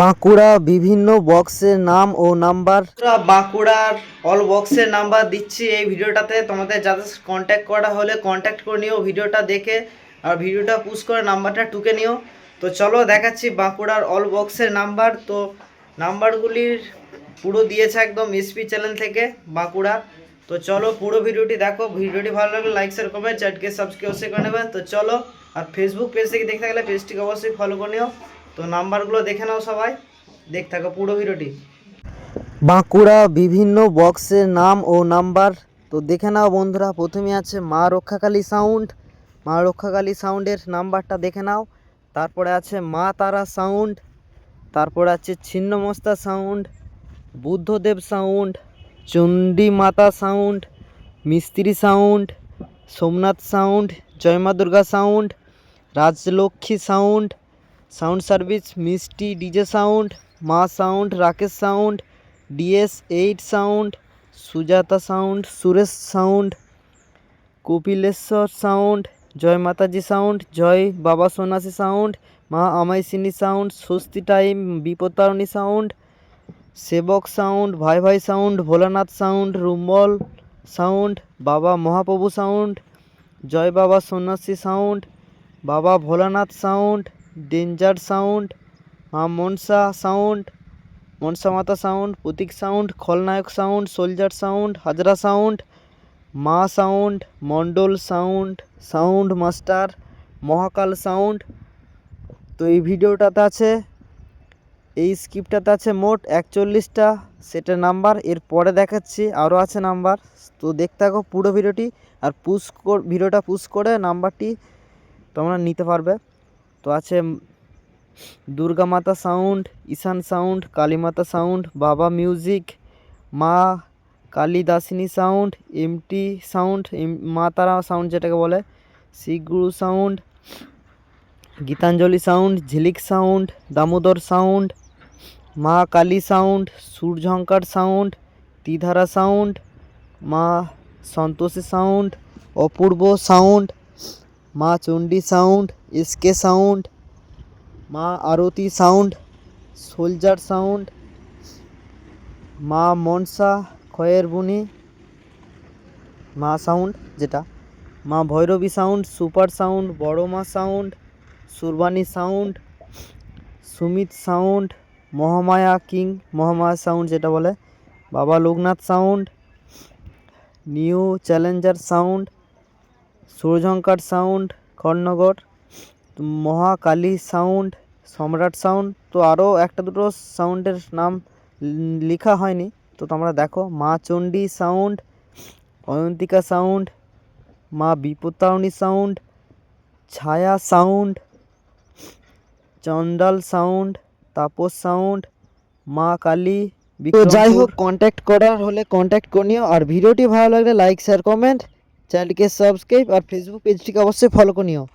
বাঁকুড়া বিভিন্ন বক্সের নাম ও নাম্বার। বাঁকুড়ার অল বক্সের নাম্বার দিচ্ছি এই ভিডিওটাতে। তোমাদের যাদের কন্ট্যাক্ট করা হলে কন্ট্যাক্ট করে নিও ভিডিওটা দেখে। আর ভিডিওটা পুশ করে নাম্বারটা টুকে নিও। তো চলো দেখাচ্ছি বাঁকুড়ার অল বক্সের নাম্বার। তো নাম্বারগুলির পুরো দিয়েছে একদম এসপি চ্যানেল থেকে বাঁকুড়া। তো চলো পুরো ভিডিওটি দেখো। ভিডিওটি ভালো লাগলে লাইক শেয়ার কমেন্ট চ্যাটকে সাবস্ক্রাইব করে নেবে। তো চলো, আর ফেসবুক পেজ থেকে দেখতে গেলে পেজটিকে অবশ্যই ফলো করে নিও। তো নাম্বারগুলো দেখে নাও সবাই। দেখ থাকো পুরো ভিডিওটি। বাঁকুড়া বিভিন্ন বক্সের নাম ও নাম্বার। তো দেখে নাও বন্ধুরা, প্রথমে আছে মা রক্ষাকালী সাউন্ড। মা রক্ষাকালী সাউন্ডের নাম্বারটা দেখে নাও। তারপরে আছে মা তারা সাউন্ড। তারপরে আছে Chhinnamasta sound, Buddhadev sound, Chandi Mata sound, মিস্ত্রি sound, Somnath sound, Joyma Durga sound, Rajlakshmi sound sound service, Mishti DJ sound, Maa sound, Rakesh sound, DS eight sound, Sujata sound, Suresh sound, Kapileswar sound, Joy Mataji sound, Joy Baba Sannyasi sound, Maa Amaisini sound, Swasti time Bipattarini sound, Sebak sound, Bhai Bhai sound, Bholanath sound, rumble sound, Baba Mahaprabhu sound, জয় Baba Sannyasi sound, বাবা Bholanath sound danger sound মা Manasa sound Manasa Mata sound Pratik sound Khalnayak sound soldier sound Hazra sound Maa sound Mondal sound sound master Mahakal sound তো এই ভিডিওটাতে আছে, এই স্ক্রিপ্টটাতে আছে মোট একচল্লিশটা সেটের নাম্বার, এর পরে দেখাচ্ছি, আরও আছে নাম্বার। তো দেখতে থাকো পুরো ভিডিওটি, আর পুশ ভিডিওটা পুশ করে নাম্বারটি তোমরা নিতে পারবে। তো আছে দুর্গা মাতা সাউন্ড ঈশান সাউন্ড কালী মাতা sound Baba music Maa Kalidasini sound MT sound মা তারা সাউন্ড যেটাকে বলে Shiguru sound Gitanjali sound Jhilik sound Damodar sound Maa Kali sound Suryankar sound Tidhara sound Maa Santoshi sound অপূর্ব সাউন্ড মা চণ্ডী সাউন্ড এসকে সাউন্ড মা আরতি সাউন্ড সোলজার সাউন্ড মা মনসা খয়ের বুনি মা sound যেটা মা ভৈরবী sound super sound Boro Maa sound Surbani sound Sumit sound Mahamaya king Mahamaya sound যেটা বলে Baba Loknath sound new challenger sound Suryankar sound Kharnagar Mahakali sound Samrat sound তো আরও একটা দুটো সাউন্ডের নাম লি- লেখা হয়নি। তো তোমরা দেখো মা Chandi sound Ayantika sound Maa Bipattarini sound Chhaya sound Chandal sound Tapas sound Maa Kali তো যাই হোক কন্ট্যাক্ট করার হলে কন্ট্যাক্ট করে নিও। আর ভিডিওটি ভালো লাগলে লাইক শেয়ার কমেন্ট চ্যানেলটিকে সাবস্ক্রাইব আর ফেসবুক পেজটিকে অবশ্যই ফলো করে নিও।